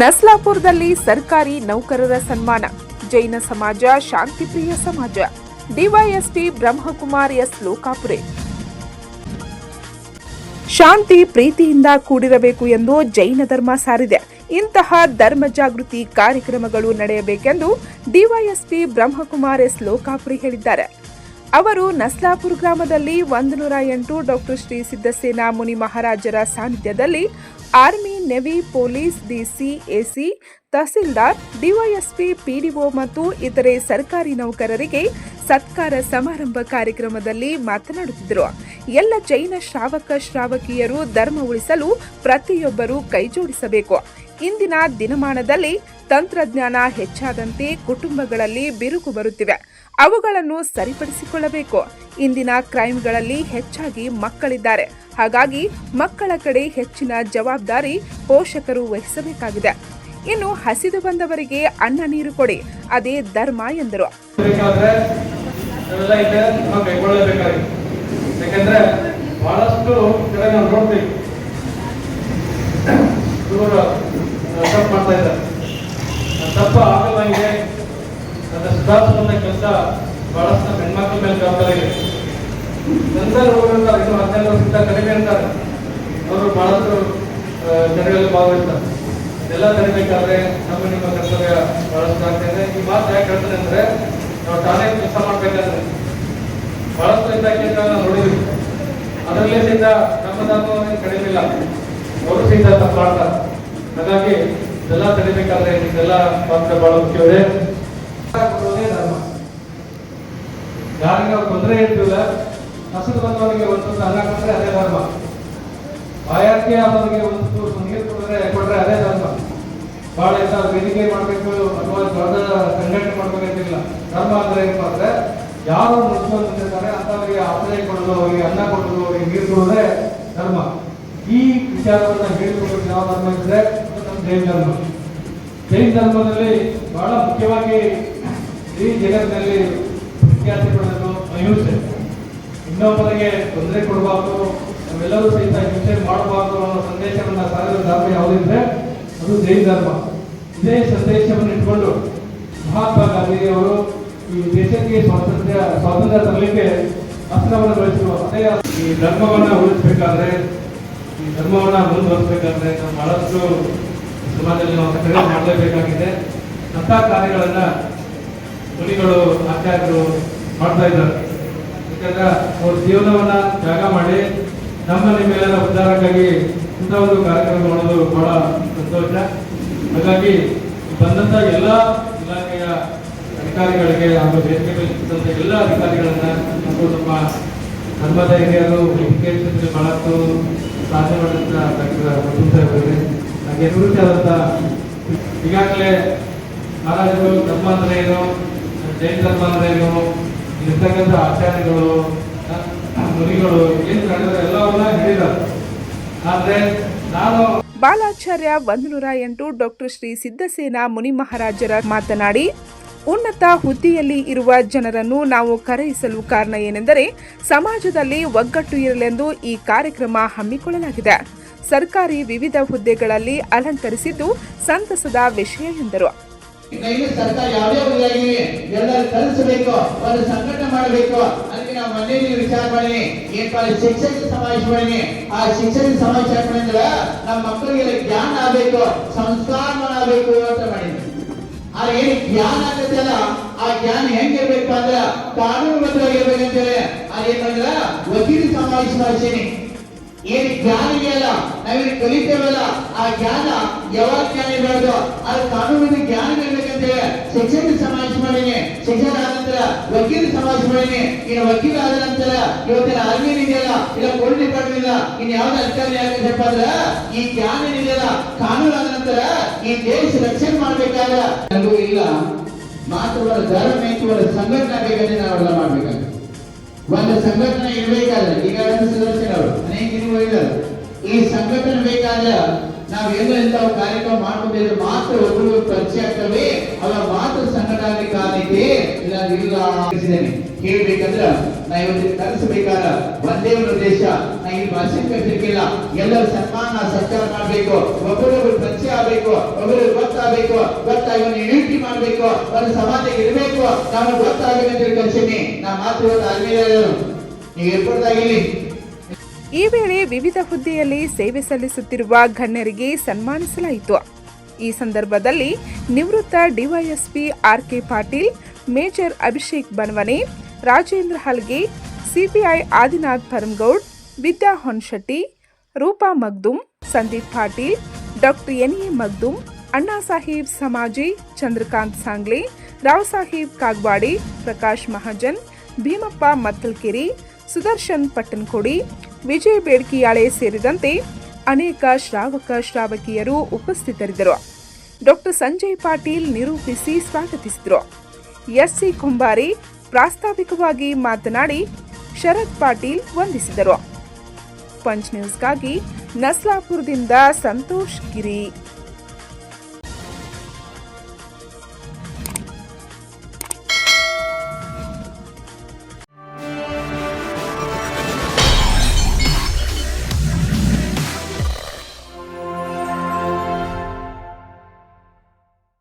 ನಸ್ಲಾಪುರದಲ್ಲಿ ಸರ್ಕಾರಿ ನೌಕರರ ಸನ್ಮಾನ. ಜೈನ ಸಮಾಜ, ಶಾಂತಿಪ್ರಿಯ ಸಮಾಜ. DYSP Brahmakumar S ಲೋಕಾಪುರೆ. ಶಾಂತಿ ಪ್ರೀತಿಯಿಂದ ಕೂಡಿರಬೇಕು ಎಂದು ಜೈನ ಧರ್ಮ ಸಾರಿದೆ. ಇಂತಹ ಧರ್ಮ ಜಾಗೃತಿ ಕಾರ್ಯಕ್ರಮಗಳು ನಡೆಯಬೇಕೆಂದು ಡಿವೈಎಸ್ಪಿ ಬ್ರಹ್ಮಕುಮಾರ್ ಎಸ್ ಲೋಕಾಪುರಿ ಹೇಳಿದ್ದಾರೆ. ಅವರು ನಸ್ಲಾಪುರ ಗ್ರಾಮದಲ್ಲಿ ಒಂದು ನೂರ ಎಂಟು ಡಾಕ್ಟರ್ ಶ್ರೀ ಸಿದ್ದಸೇನಾ ಮುನಿ ಮಹಾರಾಜರ ಸಾನ್ನಿಧ್ಯದಲ್ಲಿ army, navy, police, DC, AC, tahsildar, DYSP, PDO ಮತ್ತು ಇತರೆ ಸರ್ಕಾರಿ ನೌಕರರಿಗೆ ಸತ್ಕಾರ ಸಮಾರಂಭ ಕಾರ್ಯಕ್ರಮದಲ್ಲಿ ಮಾತನಾಡುತ್ತಿದ್ದರು. ಎಲ್ಲ ಜೈನ ಶ್ರಾವಕ, ಶ್ರಾವಕಿಯರು ಧರ್ಮ ಉಳಿಸಲು ಪ್ರತಿಯೊಬ್ಬರೂ ಕೈಜೋಡಿಸಬೇಕು. ಇಂದಿನ ದಿನಮಾನದಲ್ಲಿ ತಂತ್ರಜ್ಞಾನ ಹೆಚ್ಚಾದಂತೆ ಕುಟುಂಬಗಳಲ್ಲಿ ಬಿರುಕು ಬರುತ್ತಿವೆ. ಅವುಗಳನ್ನು ಸರಿಪಡಿಸಿಕೊಳ್ಳಬೇಕು. ಇಂದಿನ ಕ್ರೈಮ್ಗಳಲ್ಲಿ ಹೆಚ್ಚಾಗಿ ಮಕ್ಕಳಿದ್ದಾರೆ. ಹಾಗಾಗಿ ಮಕ್ಕಳ ಕಡೆ ಹೆಚ್ಚಿನ ಜವಾಬ್ದಾರಿ ಪೋಷಕರು ವಹಿಸಬೇಕಾಗಿದೆ. ಇನ್ನು ಹಸಿದು ಬಂದವರಿಗೆ ಅನ್ನ ನೀರು ಕೊಡಿ. ಅದೇ ಧರ್ಮ ಎಂದರು. ಬಹಳಷ್ಟು ಅವೆಲ್ಲ ನಾವು ಬಹಳಷ್ಟು ಕಡೆ ನಾವು ನೋಡ್ತೀವಿ ಇವರು ತಪ್ಪು ಮಾಡ್ತಾ ಇದ್ದಾರೆ. ತಪ್ಪ ಆಗದಂಗೆ ಅದನ್ನ ಸುಧಾರಿಸುವಂತ ಕೆಲಸ ಬಹಳಷ್ಟು ಹೆಣ್ಮಕ್ಳ ಮೇಲೆ ಜವಾಬ್ದಾರಿ ಇದೆ. ನಂತರ ಹೋಗಿರ್ತಾರೆ ಇನ್ನು ಹದಿನೈದು ವರ್ಷಕ್ಕಿಂತ ಕಡಿಮೆ ಅಂತಾರೆ. ಅವರು ಬಹಳಷ್ಟು ಜನಗಳಲ್ಲಿ ಭಾಗವಹಿಸ್ತಾರೆ. ಎಲ್ಲ ತರಬೇಕಾದ್ರೆ ನಮ್ಮ ನಿಮ್ಮ ಕರ್ತವ್ಯ ಬಹಳಷ್ಟು ಆಗ್ತದೆ ಈ ಮಾತು ಯಾಕೆ ಹೇಳ್ತಾರೆ ಅಂದ್ರೆ, ನಾವು ತಾನೇ ಕೆಲಸ ಮಾಡ್ಬೇಕಾದ್ರೆ ಬಹಳಷ್ಟು ಇಂಥ ಕೇಂದ್ರಗಳನ್ನ ನೋಡಿದ್ವಿ ಅದರಲ್ಲಿ ಸಹಿತ ನಮ್ಮ ಧರ್ಮವನ್ನು ಕಡಿಮೆ ಇಲ್ಲ. ಅವರು ಸಹಿತ ತಪ್ಪಾಡ್ತಾರೆ. ಹಾಗಾಗಿ ಇದೆಲ್ಲ ತಡಿಬೇಕಾದ್ರೆ ಇದೆಲ್ಲ ಪಾತ್ರ ಬಹಳ ಕೊಡುವುದೇ ಧರ್ಮ ಯಾರಿಗೆ ನಾವು ತೊಂದರೆ ಇರ್ತಿಲ್ಲ ಹಸಿರು ಬಂದವರಿಗೆ ಒಂದೊಂದು ಅನ್ನ ಕೊಟ್ಟರೆ ಅದೇ ಧರ್ಮ. ಆಯಾಕೆ ಆದವರಿಗೆ ಒಂದು ನೀರು ಕೊಟ್ಟರೆ ಕೊಟ್ಟರೆ ಅದೇ ಧರ್ಮ. ಬಹಳ ಇಂಥ ವೇದಿಕೆ ಮಾಡಬೇಕು, ಅಥವಾ ದೊಡ್ಡ ಸಂಘಟನೆ ಮಾಡ್ಬೇಕಂತಿಲ್ಲ ಧರ್ಮ ಅಂದ್ರೆ ಏನು ಅಂದ್ರೆ ಯಾರು ಮುಸ್ಲಿಂ ಬಂದಿರ್ತಾರೆ ಅಂತವರಿಗೆ ಆಶ್ರಯ ಕೊಡೋದು, ಅವರಿಗೆ ಅನ್ನ ಕೊಡೋದು, ಅವರಿಗೆ ನೀರು ಕೊಡೋದೇ ಧರ್ಮ. ಈ ವಿಚಾರವನ್ನ ಹೇಳಿಕೊಡೋದು ಯಾವ ಧರ್ಮ ಇದ್ರೆ? ಜೈನ ಧರ್ಮ. ಜೈನ ಧರ್ಮದಲ್ಲಿ ಬಹಳ ಮುಖ್ಯವಾಗಿ ಈ ಜಗತ್ತಿನಲ್ಲಿ ವಿದ್ಯಾರ್ಥಿ ಪಡೆದು ಅಹಿಂಸೆ. ಇನ್ನೊಬ್ಬರಿಗೆ ತೊಂದರೆ ಕೊಡಬಾರ್ದು, ನಾವೆಲ್ಲರೂ ಸಹಿತ ಹಿಂಸೆ ಮಾಡಬಾರ್ದು ಅನ್ನೋ ಸಂದೇಶವನ್ನು ಸಾರಿದ ಧರ್ಮ ಯಾವುದಿದ್ರೆ ಅದು ಜೈನ ಧರ್ಮ. ಇದೇ ಸಂದೇಶವನ್ನು ಇಟ್ಕೊಂಡು ಮಹಾತ್ಮ ಗಾಂಧೀಜಿ ಅವರು ಈ ದೇಶಕ್ಕೆ ಸ್ವಾತಂತ್ರ್ಯ ಸ್ವಾತಂತ್ರ್ಯ ತರಲಿಕ್ಕೆ ಅಸ್ತ್ರವನ್ನು ಬಳಸಿರುವ ಅದೇ ಈ ಧರ್ಮವನ್ನು ಉಳಿಸಬೇಕಾದ್ರೆ, ಈ ಧರ್ಮವನ್ನು ಮುಂದುವರಿಸಬೇಕಾದ್ರೆ ನಾವು ಬಹಳಷ್ಟು ಸಮಾಜದಲ್ಲಿ ನಾವು ಕಡೆ ಮಾಡಲೇಬೇಕಾಗಿದೆ. ಅಂತ ಕಾರ್ಯಗಳನ್ನ ಮುನಿಗಳು, ಆಚಾರ್ಯರು ಮಾಡ್ತಾ ಇದ್ದಾರೆ. ಯಾಕಂದ್ರೆ ಅವ್ರ ಜೀವನವನ್ನ ತ್ಯಾಗ ಮಾಡಿ ನಮ್ಮ ನಿಮ್ಮೆಲ್ಲರ ಉದ್ಧಾರಕ್ಕಾಗಿ ಇಂಥ ಒಂದು ಕಾರ್ಯಕ್ರಮ ಮಾಡೋದು ಬಹಳ ಸಂತೋಷ. ಹಾಗಾಗಿ ಬಂದಂತ ಎಲ್ಲ ಇಲಾಖೆಯ ಅಧಿಕಾರಿಗಳಿಗೆ ಹಾಗೂ ವೇದಿಕೆ ಮೇಲೆ ಎಲ್ಲ ಅಧಿಕಾರಿಗಳನ್ನ ಹಾಗೂ ನಮ್ಮ ಧರ್ಮದ ಹಿರಿಯರು ವೆಂಕಟೇಶ್ವರ ಬಹಳಷ್ಟು ಸಾಧನೆ ಡಾಕ್ಟರ್ ಹಾಗೆ ನಿವೃತ್ತಿ ಆದಂತ ಈಗಾಗಲೇ ಮಹಾರಾಜರು ಧರ್ಮ ಅಂದ್ರೆ ಏನು, ಜೈನ ಧರ್ಮ ಅಂದ್ರೆ ಏನು, ಇರ್ತಕ್ಕಂಥ ಆಚಾರ್ಯಗಳು ಮುನಿಗಳು, ಏನು ಕಂಡ್ರೆ ಎಲ್ಲವನ್ನ ಹೇಳಿದ್ದಾರೆ. ಆದ್ರೆ ನಾನು ಬಾಲಾಚಾರ್ಯ ಒಂದು ನೂರ ಎಂಟು ಡಾಕ್ಟರ್ ಶ್ರೀ ಸಿದ್ದಸೇನಾ ಮುನಿ ಮಹಾರಾಜರ ಮಾತನಾಡಿ, ಉನ್ನತ ಹುದ್ದೆಯಲ್ಲಿ ಇರುವ ಜನರನ್ನು ನಾವು ಕರೆಯಿಸಲು ಕಾರಣ ಏನೆಂದರೆ, ಸಮಾಜದಲ್ಲಿ ಒಗ್ಗಟ್ಟು ಇರಲೆಂದು ಈ ಕಾರ್ಯಕ್ರಮ ಹಮ್ಮಿಕೊಳ್ಳಲಾಗಿದೆ. ಸರ್ಕಾರಿ ವಿವಿಧ ಹುದ್ದೆಗಳಲ್ಲಿ ಅಲಂಕರಿಸಿದ್ದು ಸಂತಸದ ವಿಷಯ ಎಂದರು. ಸರ್ಕಾರ ನಾವು ಮನೆಯಲ್ಲಿ ವಿಚಾರ ಮಾಡಿ ಸಮಾವೇಶ ಮಾಡಿ ಆ ನಮ್ಮ ಮಕ್ಕಳಿಗೆ ಜ್ಞಾನ ಆಗ್ಬೇಕು ಸಂಸ್ಕಾರ ಆಗ್ಬೇಕು ಜ್ಞಾನ ಆ ಜ್ಞಾನ ಹೆಂಗಿರ್ಬೇಕು ಅಂದ್ರ ಕಾನೂನುಬದ್ಧವಾಗಿರ್ಬೇಕಂತೇಳಿ ವಕೀಲ ಸಮಾವೇಶ ಮಾಡಿಸೀನಿ ಏನ್ ಜ್ಞಾನ ಇದೆಯಲ್ಲ ನಾವೇನು ಕಲಿತೇವಲ್ಲ ಆ ಜ್ಞಾನ ಯಾವಾಗ ಜ್ಞಾನ ಇರಬಾರ್ದು? ಅದು ಕಾನೂನಿನ ಜ್ಞಾನ ಇರ್ಬೇಕಂತೇಳಿ ಶಿಕ್ಷಣ ಸಮಾಜ ಮಾಡೇನೆ. ಶಿಕ್ಷಣ ಆದ ನಂತರ ವಕೀಲ ಸಮಾಜ ಮಾಡೇನೆ. ಇನ್ನು ವಕೀಲ ಆದ ನಂತರ ಇವತ್ತಿನ ಆರ್ಮಿ ಇದೆಯಲ್ಲ? ಇಲ್ಲ ಪೊಲೀಸ್ ಡಿಪಾರ್ಟ್ಮೆಂಟ್ ಇಲ್ಲ. ಇನ್ನು ಯಾವ್ದು ಅಧಿಕಾರಿ ಆಗಿದೆಪ್ಪ ಅಂದ್ರ ಈ ಜ್ಞಾನ ಇದೆಯಲ್ಲ? ಕಾನೂನು ಆದ ನಂತರ ಈ ದೇಶ ರಕ್ಷಣೆ ಮಾಡ್ಬೇಕಾದ ನನಗೂ ಇಲ್ಲ. ಮಾತುಗಳ ಧರ್ಮ ಇತ್ತು ಸಂಘಟನೆ ಬೇಕಂದ್ರೆ ನಾವೆಲ್ಲ ಮಾಡ್ಬೇಕಾಗ್ತದೆ ಒಂದು ಸಂಘಟನೆ ಇರಬೇಕಾದ್ರೆ ಈಗ ಸುದರ್ಶನ್ ಅವರು. ಅನೇಕ ಇದ್ದಾರೆ ಈ ಸಂಘಟನೆ ಬೇಕಾದ ನಾವು ಇಂತ ಇಂತಹ ಕಾರ್ಯಕ್ರಮ ಮಾಡ್ಕೊಂಡಿದ್ರೆ ಮಾತ್ರ ಒಬ್ಬರು ಪರಿಚಯ ಆಗ್ತವೆ. ಅವರ ಮಾತ್ರ ಸಂಘಟನೆ ಕಾರಣಕ್ಕೆ ಇಲ್ಲ ಇಲ್ಲ ಹೇಳ್ಬೇಕಂದ್ರೆ ನಾ ಇವತ್ತು ಕಲಿಸಬೇಕಾದ ಒಂದೇ ಒಂದು ದೇಶ ನಾ ಈ ಭಾಷೆ ಕಲಿಸಲಿಕ್ಕಿಲ್ಲ. ಎಲ್ಲರೂ ಸನ್ಮಾನ, ಸತ್ಕಾರ ಮಾಡಬೇಕು. ಒಬ್ಬರೊಬ್ಬರು ಪರಿಚಯ ಆಗಬೇಕು. ಒಬ್ಬರು ಗೊತ್ತಾಗಬೇಕು. ಗೊತ್ತಾಗಿ ಒಂದು ಯೂನಿಟಿ ಮಾಡಬೇಕು. ಒಂದು ಸಮಾಜಕ್ಕೆ ಇರಬೇಕು. ನಾವು ಗೊತ್ತಾಗಬೇಕು ಅಂತ ಕಲಿಸೀನಿ ನಾ ಮಾತು ಇವತ್ತು ನೀವು ಇರ್ಬೋದಾಗಿಲ್ಲಿ ಈ ವೇಳೆ ವಿವಿಧ ಹುದ್ದೆಯಲ್ಲಿ ಸೇವೆ ಸಲ್ಲಿಸುತ್ತಿರುವ ಗಣ್ಯರಿಗೆ ಸನ್ಮಾನಿಸಲಾಯಿತು. ಈ ಸಂದರ್ಭದಲ್ಲಿ ನಿವೃತ್ತ DYSP R K Patil, major Abhishek Banwane, Rajendra Halge, CPI Adinath Paramgoud, Vidya Honshetti, Roopa Magdum, Sandeep Patil, doctor N A Magdum, Anna Saheb Samaji, Chandrakant Sangle, Rao Saheb Kagwadi, Prakash Mahajan, Bhimappa Mattalkeri, Sudarshan Pattankodi Vijay Bedkiyale ಸೇರಿದಂತೆ ಅನೇಕ ಶ್ರಾವಕ ಶ್ರಾವಕಿಯರು ಉಪಸ್ಥಿತರಿದ್ದರು. Doctor Sanjay Patil ನಿರೂಪಿಸಿ ಸ್ವಾಗತಿಸಿದರು. SC ಕುಂಬಾರಿ ಪ್ರಾಸ್ತಾವಿಕವಾಗಿ ಮಾತನಾಡಿ ಶರತ್ ಪಾಟೀಲ್ ವಂದಿಸಿದರು. Punch ನ್ಯೂಸ್ಗಾಗಿ ನಸ್ಲಾಪುರದಿಂದ ಸಂತೋಷ್ ಗಿರಿ.